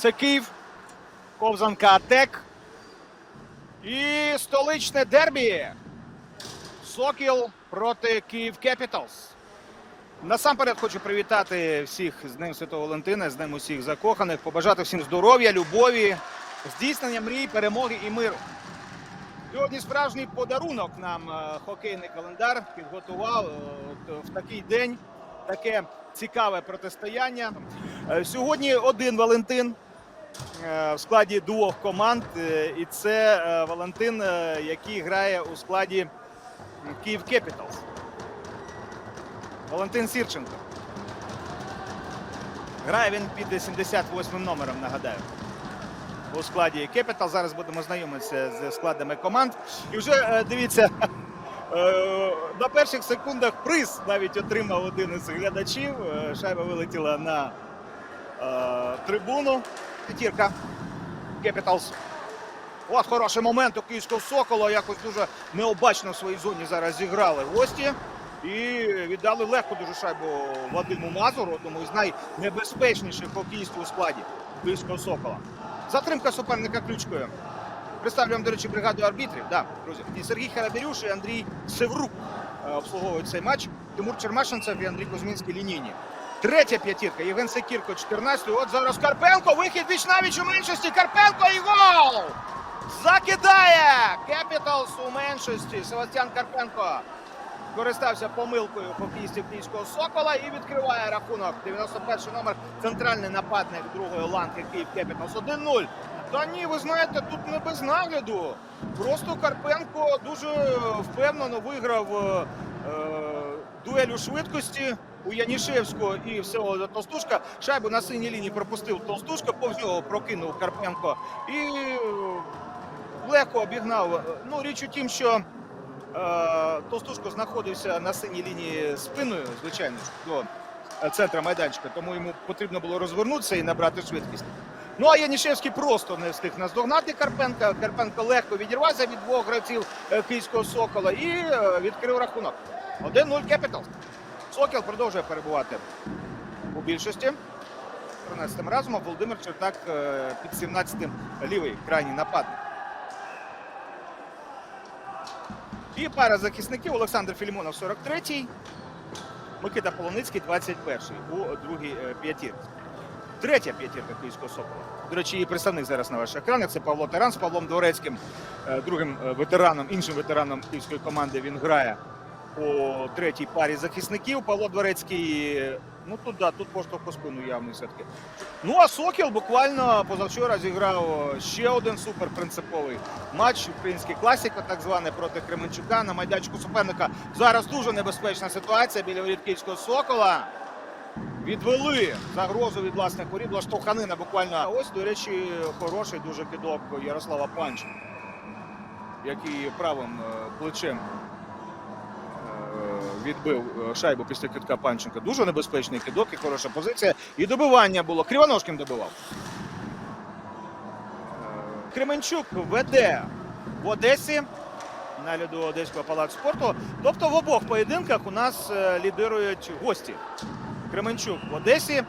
Це Київ, Ковзанка Атек. І столичне дербі. Сокіл проти Київ Кепіталс. Насамперед хочу привітати всіх з Днем Святого Валентина, з Днем усіх закоханих, побажати всім здоров'я, любові, здійснення мрій, перемоги і миру. Сьогодні справжній подарунок нам е, хокейний календар підготував е, от в такий день таке цікаве протистояння. Е, Сьогодні один Валентин е, в складі двох команд, е, і це е, Валентин, е, який грає у складі Київ Кепіталс. Валентин Сірченко. Грає він під 78 номером, нагадаю. У складі Кепітал. Зараз будемо знайомитися з складами команд. І вже е, дивіться, е, на перших секундах приз навіть отримав один із глядачів. Е, Шайба вилетіла на е, трибуну. П'ятірка. Кепіталс. От хороший момент у київського сокола. Якось дуже необачно в своїй зоні зараз зіграли гості. І віддали легко дуже шайбу Вадиму Мазуру, одному із найнебезпечніших хокеїстів у складі київського сокола. Затримка суперника ключкою. Представлю вам, до речі, бригаду арбітрів. Да, друзі. І Сергій Хараберюш і Андрій Севрук е, обслуговують цей матч. Тимур Чермашинцев і Андрій Кузьмінський лінійні. Третя п'ятірка. Євген Секірко, 14 От зараз Карпенко. Вихід віч навіч у меншості. Карпенко і гол! Закидає! Кепіталс у меншості. Севастьян Карпенко користався помилкою хокеїстів Київського Сокола і відкриває рахунок. 91 номер центральний нападник другої ланки Київ Кепіталс 1-0. Та ні, ви знаєте, тут не без нагляду. Просто Карпенко дуже впевнено виграв е, е, дуель у швидкості у Янішевського і всього Толстушка. Шайбу на синій лінії пропустив Толстушка, повз нього прокинув Карпенко і е, легко обігнав. Ну, річ у тім, що Е, Толстушко знаходився на синій лінії спиною, звичайно до центра майданчика, тому йому потрібно було розвернутися і набрати швидкість. Ну а Янішевський просто не встиг наздогнати Карпенка. Карпенко легко відірвався від двох гравців е, київського сокола і е, відкрив рахунок. 1-0 Кепітал. Сокіл продовжує перебувати у більшості. 13 разом, а Володимир Чертак е, під 17-м лівий крайній нападник. І пара захисників Олександр Філімонов 43-й, Микита Полоницький 21-й у другій е, п'ятірці. Третя п'ятірка Київського Сокола. До речі, її представник зараз на ваших екранах. Це Павло Таран з Павлом Дворецьким, е, другим ветераном, іншим ветераном київської команди. Він грає у третій парі захисників. Павло Дворецький, ну тут да, тут поштовх по спину явний все-таки. Ну а Сокіл буквально позавчора зіграв ще один суперпринциповий матч. Український класіка, так званий, проти Кременчука на майданчику суперника. Зараз дуже небезпечна ситуація біля воріт Сокола. Відвели загрозу від власних воріт. Була штовханина буквально. Ось, до речі, хороший дуже кидок Ярослава Панча, який правим е, плечем відбив е, шайбу після кидка Панченка. Дуже небезпечний кидок і хороша позиція. І добивання було. Кривоножким добивав. Е, Кременчук веде в Одесі на льоду Одеського палацу спорту. Тобто в обох поєдинках у нас е, лідирують гості. Кременчук в Одесі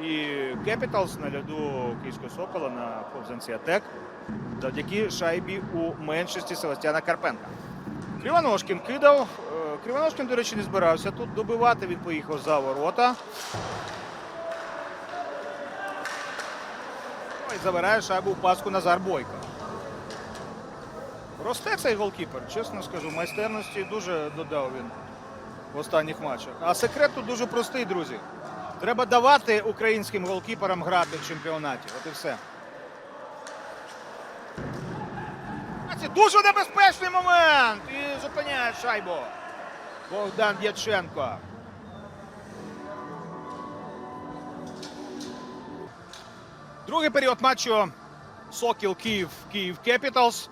і Кепіталс на льоду Київського Сокола на ковзанці Атек завдяки шайбі у меншості Севастьяна Карпенка. Кривоножкін кидав. Е, Кривоножкін, до речі, не збирався тут добивати. Він поїхав за ворота. І забирає шайбу в паску Назар Бойко. Росте цей голкіпер, чесно скажу, майстерності дуже додав він в останніх матчах. А секрет тут дуже простий, друзі. Треба давати українським голкіперам грати в чемпіонаті. От і все. Це дуже небезпечний момент. І зупиняє шайбу. Богдан Дяченко. Другий період матчу Сокіл Київ Київ Кепіталс.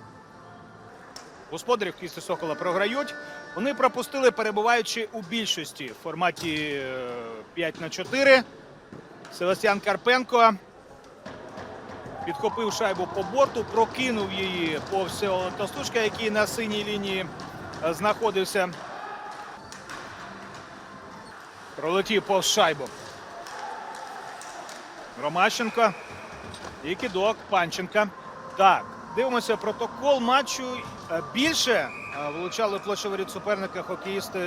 Господарів кісти Сокола програють. Вони пропустили, перебуваючи у більшості в форматі е, 5 на 4. Севастьян Карпенко підхопив шайбу по борту, прокинув її повз Толстушка, який на синій лінії е, знаходився. Пролетів повз шайбу. Ромащенко. І кидок Панченка. Так, дивимося протокол матчу. Е, Більше влучали в площоворіт суперника хокеїсти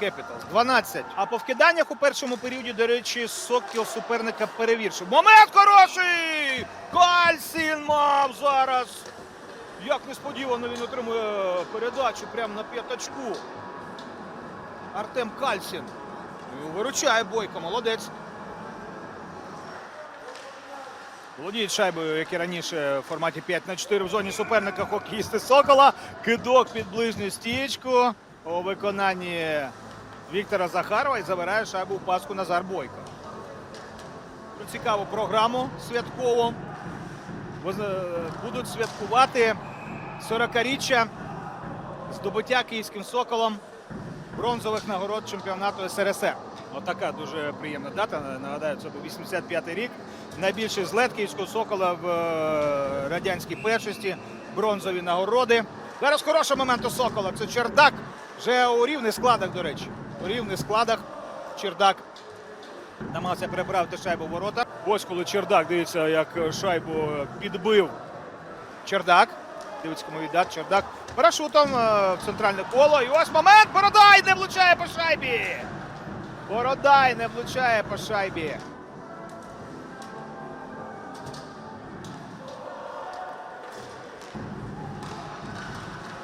Кепіталс. 12. А по вкиданнях у першому періоді, до речі, Сокіл суперника перевіршив. Момент хороший! Кальсін мав зараз. Як несподівано він отримує передачу прямо на п'ятачку. Артем Кальсін. Виручає Бойко, молодець. Володіють шайбою, як і раніше, в форматі 5 на 4 в зоні суперника хокеїсти Сокола. Кидок під ближню стічку у виконанні Віктора Захарова і забирає шайбу в паску Назар Бойко. Цікаву програму святкову. Будуть святкувати 40-річчя здобуття київським соколом бронзових нагород чемпіонату СРСР. Отака дуже приємна дата. Нагадаю, це був 85-й рік. Найбільший злет київського сокола в е, радянській першості. Бронзові нагороди. Зараз хороший момент у сокола. Це Чердак. Вже у рівних складах, до речі. У рівних складах Чердак намагався переправити шайбу в ворота. Ось коли Чердак, дивіться, як шайбу підбив Чердак. Дивиться, кому віддати. Чердак парашутом е, в центральне коло. І ось момент. Бородай не влучає по шайбі. Бородай не влучає по шайбі.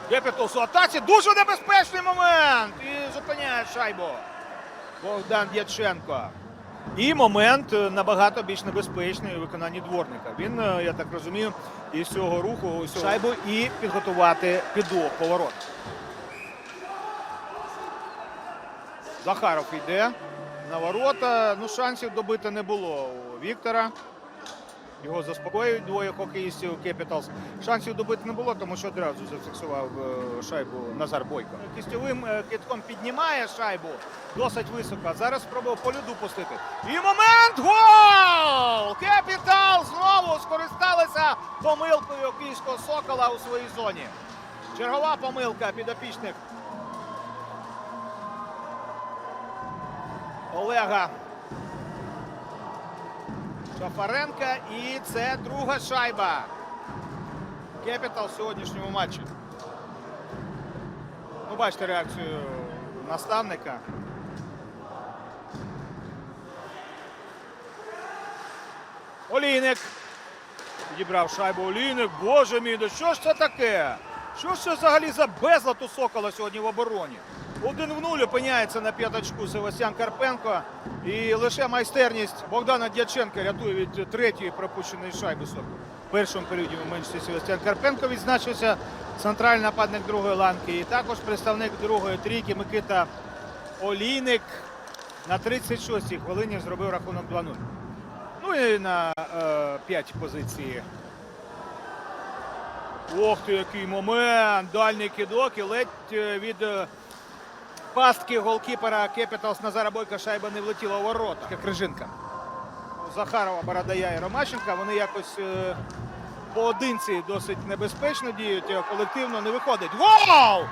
Кепітус у атаці. Дуже небезпечний момент. І зупиняє шайбу. Богдан Дяченко. І момент е, набагато більш небезпечний у виконанні дворника. Він, е, я так розумію, із цього руху із цього шайбу і підготувати піду поворот. Захаров йде на ворота. Ну, шансів добити не було у Віктора. Його заспокоюють двоє хокеїстів Кепіталс. Шансів добити не було, тому що одразу зафіксував е, шайбу Назар Бойко. Кістьовим е, китком піднімає шайбу досить високо. Зараз спробував по льоду пустити. І момент гол! Кепітал знову скористалися помилкою київського сокола у своїй зоні. Чергова помилка підопічних Олега Шафаренка. І це друга шайба. Кепітал в сьогоднішньому матчі. Ну, бачите реакцію наставника. Олійник. Підібрав шайбу Олійник. Боже мій, ну що ж це таке? Що ж це взагалі за безлад у Сокола сьогодні в обороні? Один в нуль опиняється на п'ятачку Севастьян Карпенко. І лише майстерність Богдана Дяченка рятує від третьої пропущеної шайби В першому періоді в меншості Севастьян Карпенко відзначився центральний нападник другої ланки. І також представник другої трійки Микита Олійник на 36-й хвилині зробив рахунок 2-0. Ну і на е, 5 позиції. Ох ти, який момент! Дальній кидок і ледь е, від е, пастки голкіпера Кепіталс Назара Бойка шайба не влетіла у ворота. Як Крижинка. Захарова, Бородая і Ромащенка. Вони якось е, поодинці досить небезпечно діють, колективно не виходить. Гол!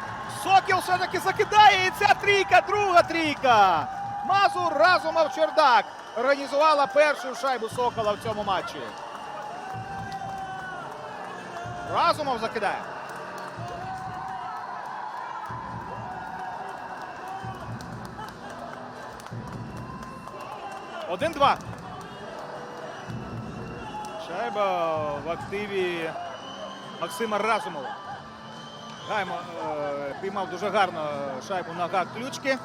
Сокіл все-таки закидає і ця трійка, друга трійка. Мазур Разумов Чердак організувала першу шайбу Сокола в цьому матчі. Разумов закидає. Один-два. Шайба в активі Максима Разумова. Гаймо е, піймав дуже гарно шайбу на гак ключки.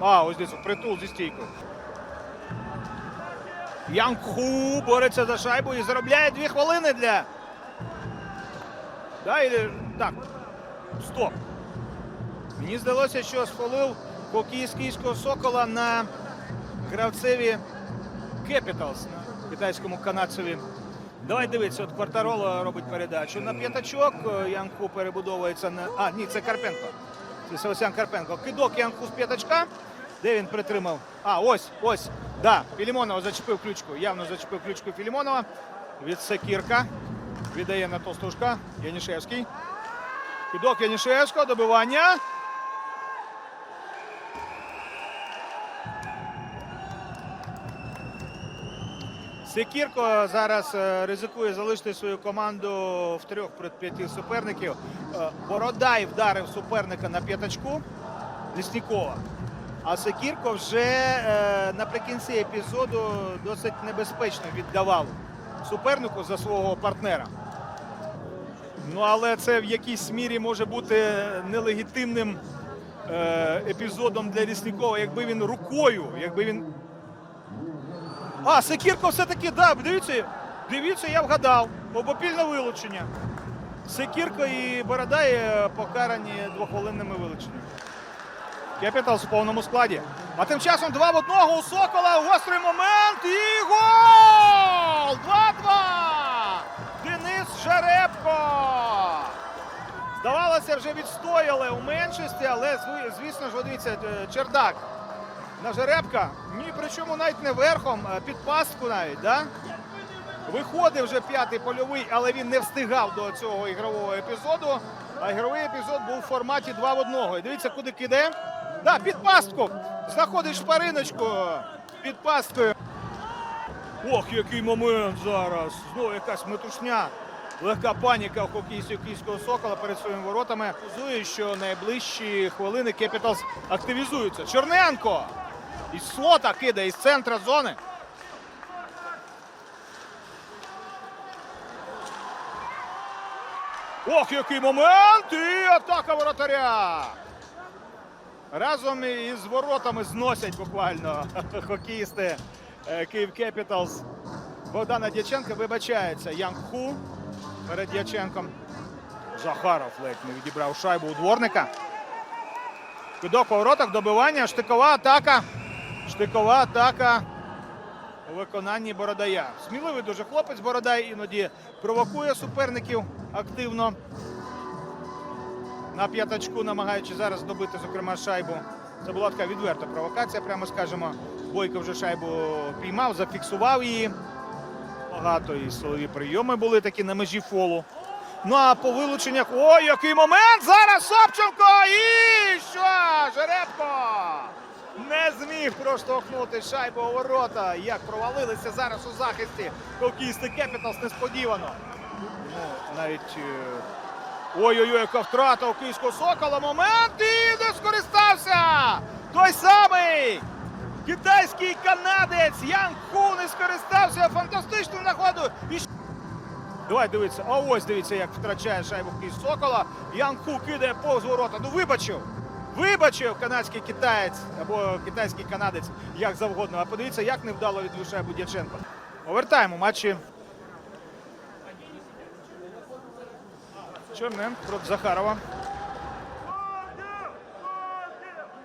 А, ось десь притул зі стійкою. Янху бореться за шайбу і заробляє дві хвилини для. Да, і... Так. Стоп. Мені здалося, що сфолив хокей сокола на гравцеві Capitals, китайському канадцеві. Давай дивитися, от Квартароло робить передачу на п'ятачок. Янку перебудовується на. А, ні, це Карпенко. Це Севастьян Карпенко. Кидок Янку з п'ятачка. Де він притримав? А, ось, ось. Да, Філімонова зачепив ключку. Явно зачепив ключку Філімонова. Від Секірка. Віддає на Толстушка. Янішевський. Кидок Янішевського. Добивання. Секірко зараз е, ризикує залишити свою команду в трьох п'яти суперників. Е, Бородай вдарив суперника на п'ятачку Ліснікова. А Секірко вже е, наприкінці епізоду досить небезпечно віддавав супернику за свого партнера. Ну, але це в якійсь мірі може бути нелегітимним епізодом для Ліснікова, якби він рукою, якби він. А, Секірко все-таки, да, дивіться, дивіться, я вгадав. Обопільне вилучення. Секірко і Бородай покарані двохвилинними вилученнями. Кепітал в повному складі. А тим часом два в одного у Сокола. Гострий момент і гол! 2-2! Денис Жеребко! Здавалося, вже відстояли у меншості, але звісно ж, дивіться, е, Чердак на Жеребка. Ні, причому навіть не верхом, а під пастку навіть, да? Виходив вже п'ятий польовий, але він не встигав до цього ігрового епізоду. А ігровий епізод був в форматі 2 в 1. І дивіться, куди кидає. Да, під пастку. Знаходить шпариночку під пасткою. Ох, який момент зараз. Знову якась метушня. Легка паніка в хокеїстів київського сокола перед своїми воротами. Показує, що найближчі хвилини Кепіталс активізуються. Чорненко! Із слота кидає із центра зони. Ох, який момент! І атака воротаря! Разом із воротами зносять буквально хокеїсти е, Київ Кепіталс. Богдана Дяченка вибачається Янг Ху перед Дяченком. Захаров ледь не відібрав шайбу у дворника. Кидок у воротах, добивання, штикова атака. Штикова атака у виконанні Бородая. Сміливий дуже хлопець Бородай іноді провокує суперників активно. На п'ятачку, намагаючи зараз добити, зокрема, шайбу. Це була така відверта провокація, прямо скажемо. Бойко вже шайбу піймав, зафіксував її. Багато і силові прийоми були такі на межі фолу. Ну а по вилученнях. Ой, який момент! Зараз Собченко! І що? Жеребко! Зміг проштовхнути шайбу у ворота. Як провалилися зараз у захисті хокеїсти Кепіталс несподівано. Ну, навіть. е, Ой-ой-ой, яка втрата у київського сокола. Момент і не скористався! Той самий! Китайський канадець Ян Ху не скористався фантастичним находу. І... Давай дивіться, а ось дивіться, як втрачає шайбу Київ Сокола. Ян Ху кидає повз ворота. Ну вибачив. Вибачив канадський китаєць або китайський канадець, як завгодно. А подивіться, як невдало відлишає Будяченко. Дяченко. Повертаємо матчі. Черненко проти Захарова.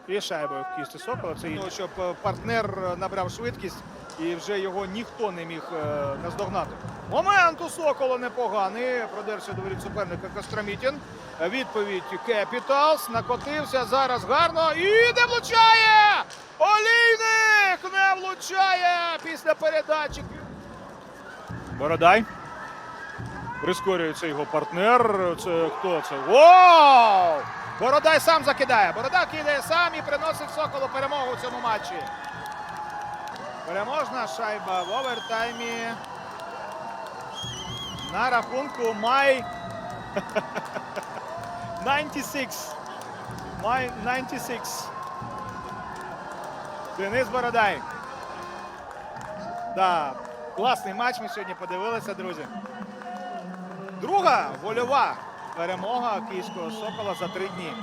І шайбою в кісті Сокола. Це того, щоб е, партнер набрав швидкість і вже його ніхто не міг е, наздогнати. Момент у Сокола непоганий. Продерся до воріт суперника Костромітін. Відповідь Кепіталс. Накотився зараз гарно і не влучає! Олійник не влучає після передачі. Бородай. Прискорюється його партнер. Це хто це? Вау! Бородай сам закидає. Борода кидає сам і приносить Соколу перемогу в цьому матчі. Переможна шайба в овертаймі. На рахунку Май 96. Май 96. Денис Бородай. Да, класний матч ми сьогодні подивилися, друзі. Друга вольова перемога київського сокола за три дні.